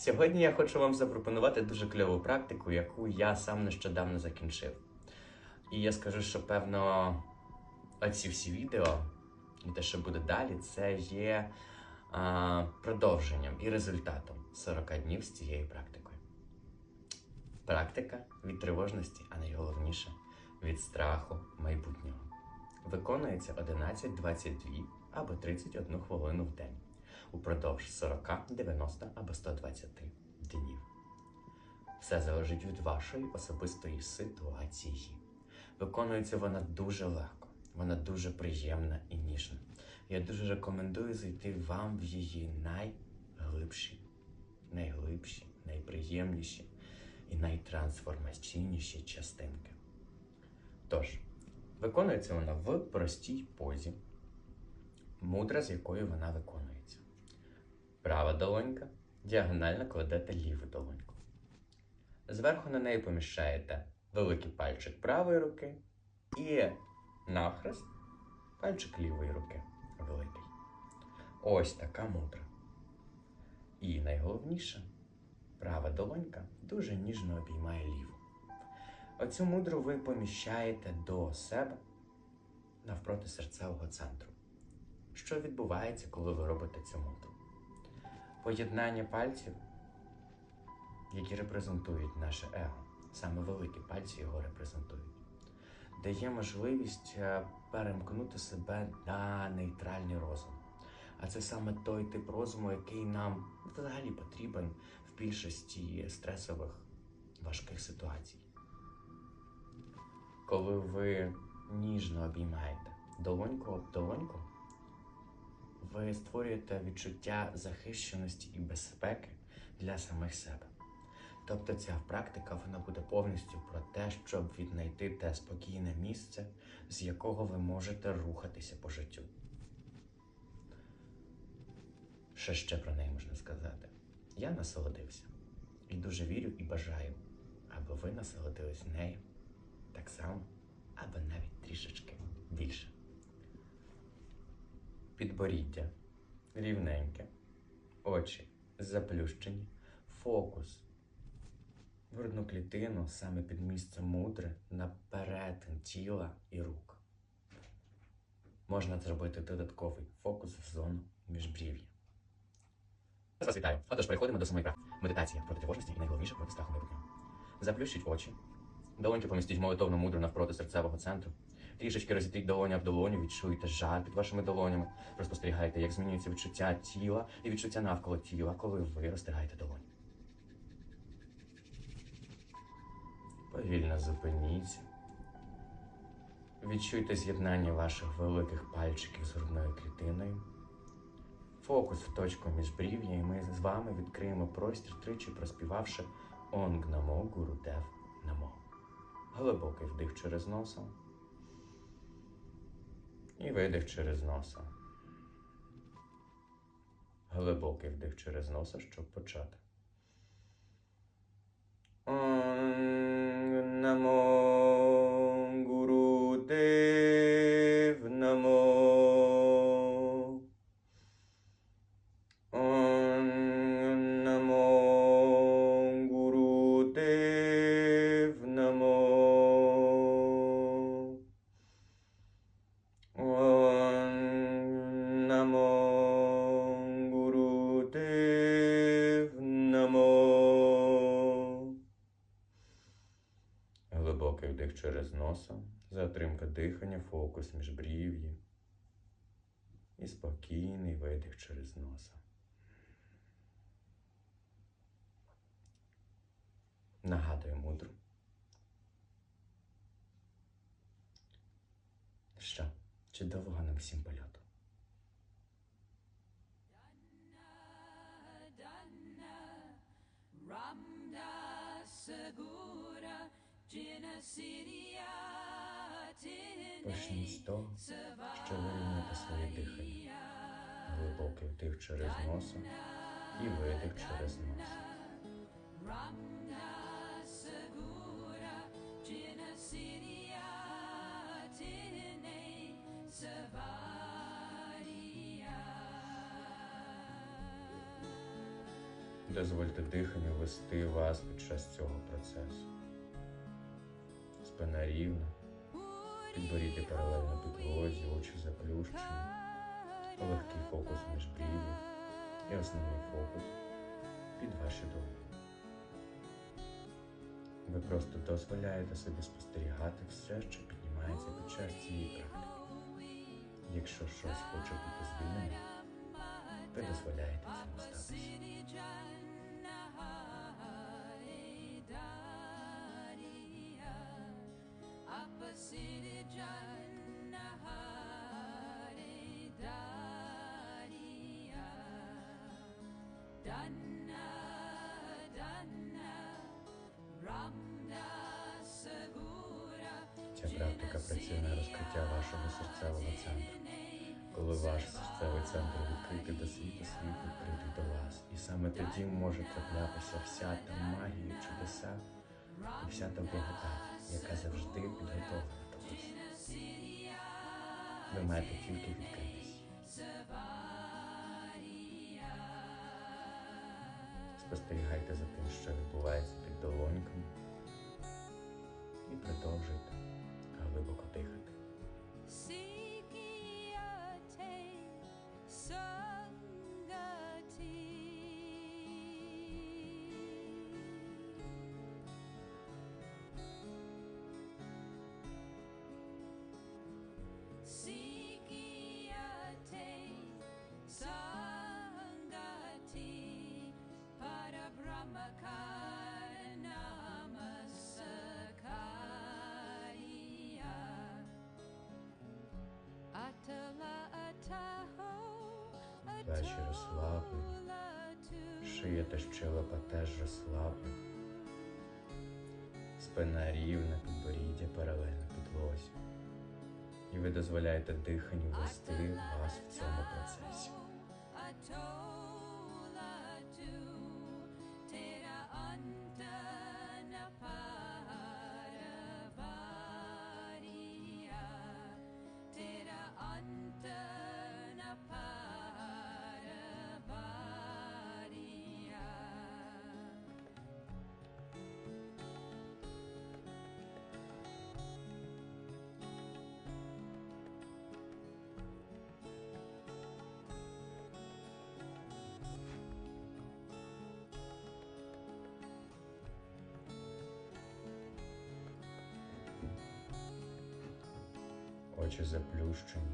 Сьогодні я хочу вам запропонувати дуже кльову практику, яку я сам нещодавно закінчив. І я скажу, що певно оці всі відео і те, що буде далі, це є а, продовженням і результатом 40 днів з цією практикою. Практика від тривожності, а найголовніше від страху майбутнього. Виконується 11, 22 або 31 хвилину в день упродовж 40, 90 або 120 днів. Все залежить від вашої особистої ситуації. Виконується вона дуже легко, вона дуже приємна і ніжна. Я дуже рекомендую зайти вам в її найглибші, найглибші, найприємніші і найтрансформаційніші частинки. Тож, виконується вона в простій позі, мудра, з якою вона виконується. Права долонька діагонально кладете ліву долоньку. Зверху на неї поміщаєте великий пальчик правої руки і навхрест пальчик лівої руки великий. Ось така мудра. І найголовніше, права долонька дуже ніжно обіймає ліву. Оцю мудру ви поміщаєте до себе навпроти серцевого центру. Що відбувається, коли ви робите цю мудру? Поєднання пальців, які репрезентують наше его, саме великі пальці його репрезентують, дає можливість е, перемкнути себе на нейтральний розум. А це саме той тип розуму, який нам взагалі потрібен в більшості стресових важких ситуацій. Коли ви ніжно обіймаєте долоньку об долоньку, ви створюєте відчуття захищеності і безпеки для самих себе. Тобто ця практика вона буде повністю про те, щоб віднайти те спокійне місце, з якого ви можете рухатися по життю. Що ще про неї можна сказати? Я насолодився і дуже вірю і бажаю, аби ви насолодились нею так само, або навіть трішечки більше підборіддя рівненьке, очі заплющені, фокус грудну клітину саме під місцем мудри на перетин тіла і рук. Можна зробити додатковий фокус в зону міжбрів'я. Вас вітаю. Отож, переходимо до самої практики. Медитація проти і найголовніше проти страху майбутнього. Заплющіть очі. Долоньки помістіть молитовну мудру навпроти серцевого центру. Трішечки розітріть долоня в долоню, відчуйте жар під вашими долонями. Розпостерігайте, як змінюється відчуття тіла і відчуття навколо тіла, коли ви розтягаєте долоні. Повільно зупиніться. Відчуйте з'єднання ваших великих пальчиків з грудною клітиною. Фокус в точку міжбрів'я, і ми з вами відкриємо простір, тричі проспівавши Онг Намо Гуру Дев Намо. Глибокий вдих через носа. І видих через носа. Глибокий вдих через носа, щоб почати. Намо носа, затримка дихання, фокус міжбрів'ї. І спокійний видих через носа. Нагадую мудру. Що, чудового нам всім польоту. Sagura Jinasidia Почніть з того, що вирівняти своє дихання. Глибокий вдих через носа і видих через Savaria Дозвольте диханню вести вас під час цього процесу. Спина рівна, підборіддя паралельно підлозі, очі заплющені, легкий фокус між брів'ю і основний фокус під ваші долоні. Ви просто дозволяєте собі спостерігати все, що піднімається під час цієї практики. Якщо щось хоче бути звільненим, ви дозволяєте цьому статися. Працює на розкриття вашого серцевого центру. Коли ваш серцевий центр відкритий до світу, світ відкритий до вас. І саме тоді може траплятися вся та магія, чудеса і вся та благодать, яка завжди підготовлена до вас. Ви маєте тільки відкритись. Спостерігайте за тим, що відбувається під долоньками, і продовжуйте глибоко дихати. Плечі розслаблені, шия та щелепа теж розслаблені. Спина рівна, підборіддя паралельно підлозі. І ви дозволяєте диханню вести вас в цьому процесі. Очі заплющені.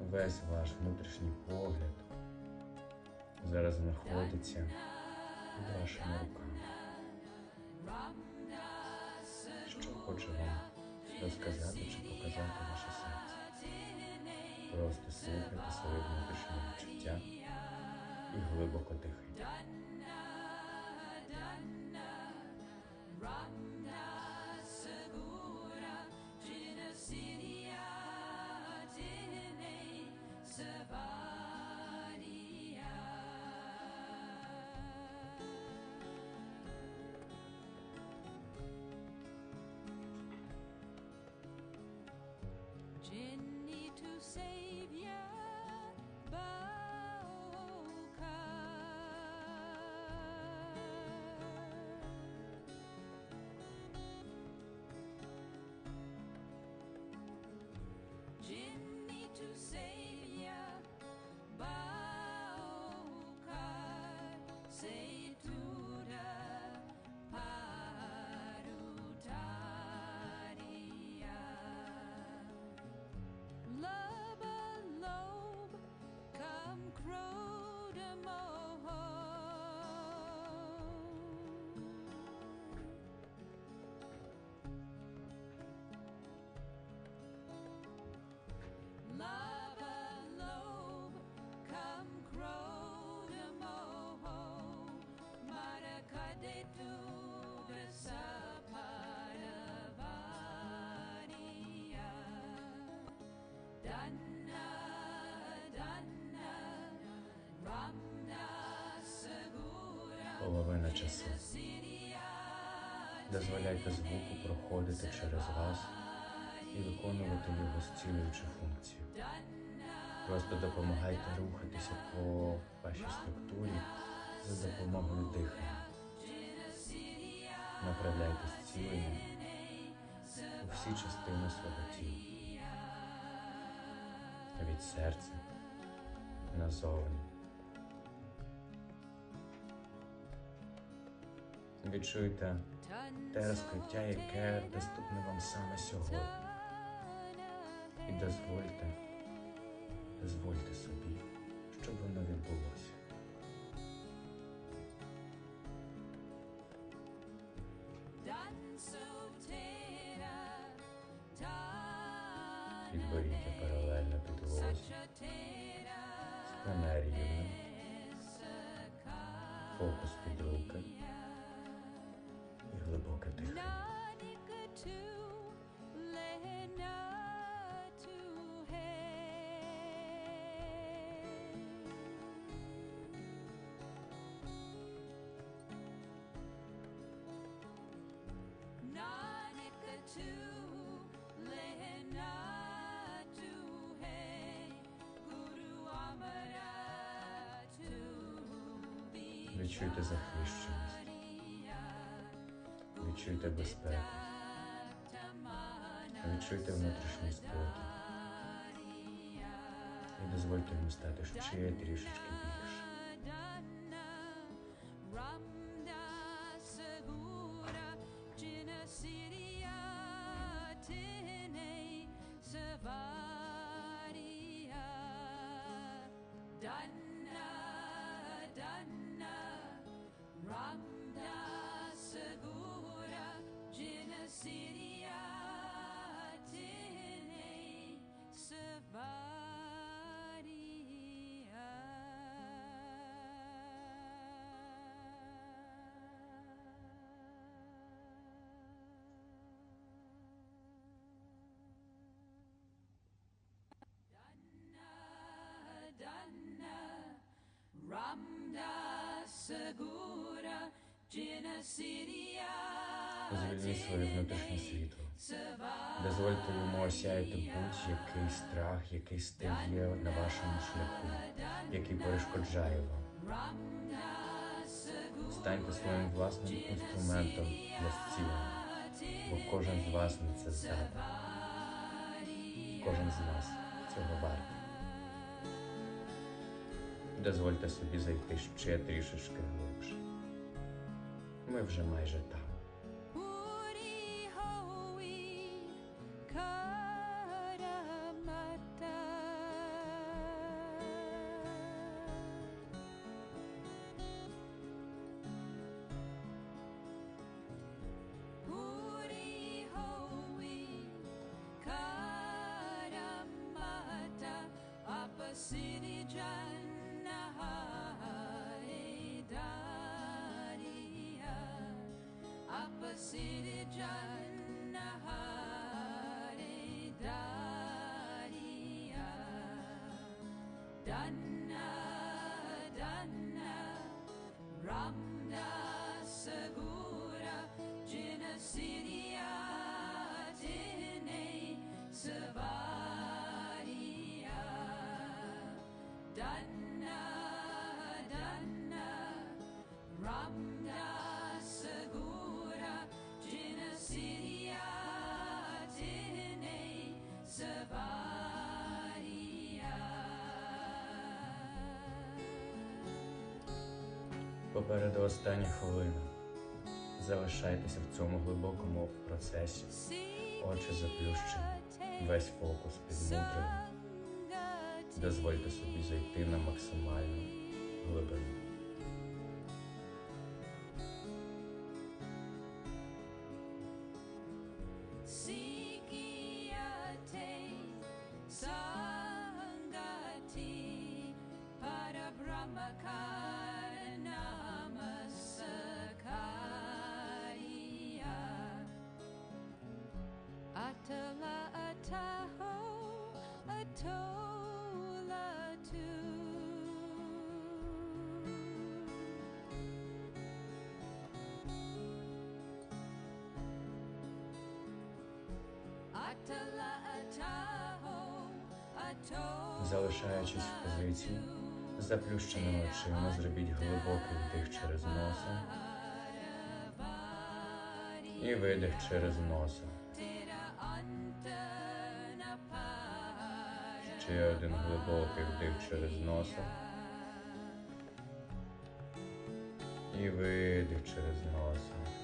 Весь ваш внутрішній погляд зараз знаходиться під вашими руками. Що хоче вам розказати чи показати ваше серце? Просто слухайте своє внутрішнє відчуття і глибоко дихайте. Savior, Половина часу. Дозволяйте звуку проходити через вас і виконувати його зцілюючу функцію. Просто допомагайте рухатися по вашій структурі за допомогою дихання. Направляйте зцілення у всі частини свого тіла. Від серця назовні. Відчуйте те розкриття, яке доступне вам саме сьогодні. І дозвольте, дозвольте собі, щоб воно відбулося. Підборіддя паралельно підлозі, спина рівна, фокус під руки і глибоке дихання. Відчуйте захищеність, відчуйте безпеку, відчуйте внутрішній спокій і дозвольте йому стати ще трішечки більше. Звільніть своє внутрішнє світло. Дозвольте йому осяяти будь-який страх, який стив є на вашому шляху, який перешкоджає вам. Станьте своїм власним інструментом для зцілення, бо кожен з вас на це здатний. Кожен з нас цього вартий. Дозвольте собі зайти ще трішечки глибше. Ми вже майже там. Uri howi city jannahare Попереду остання хвилина. Залишайтеся в цьому глибокому процесі. Очі заплющені, весь фокус під. Дозвольте собі зайти на максимальну глибину. Залишаючись в позиції, заплющеними очима зробіть глибокий вдих через носа і видих через носа. Ще один глибокий вдих через носа. І видих через носа.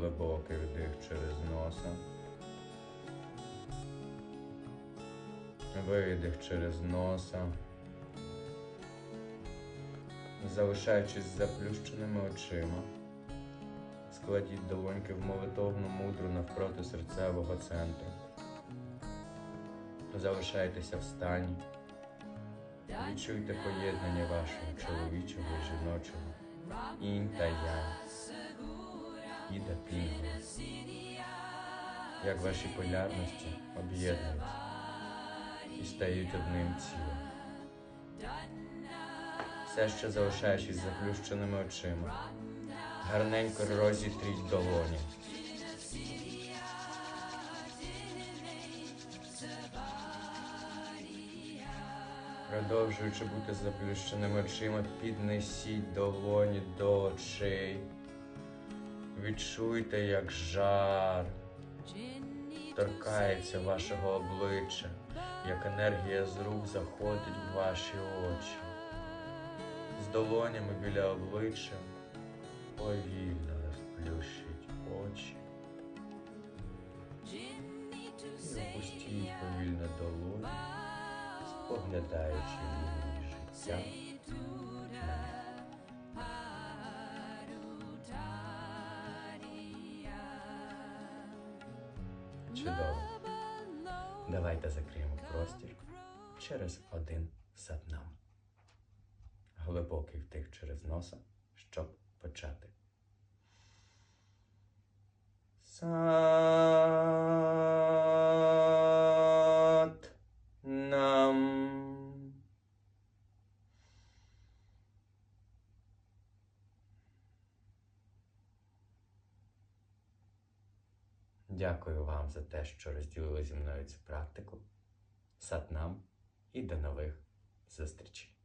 Глибокий вдих через носа. Видих через носа. Залишаючись заплющеними очима. Складіть долоньки в молитовну мудру навпроти серцевого центру. Залишайтеся в стані. Відчуйте поєднання вашого чоловічого і жіночого. Інь та Іда пінгу. Як ваші полярності об'єднуються і стають одним цілим. Все ще залишаючись заплющеними очима. Гарненько розітріть долоні. Продовжуючи бути заплющеними очима, піднесіть долоні до очей. Відчуйте, як жар торкається вашого обличчя, як енергія з рук заходить в ваші очі. З долонями біля обличчя повільно розплющіть очі. Опустіть повільно долоні, споглядаючи лінії життя. Чудово. Давайте закриємо простір через один сатнам. Глибокий вдих через носа, щоб почати. Сат Дякую вам за те, що розділили зі мною цю практику. Сатнам і до нових зустрічей.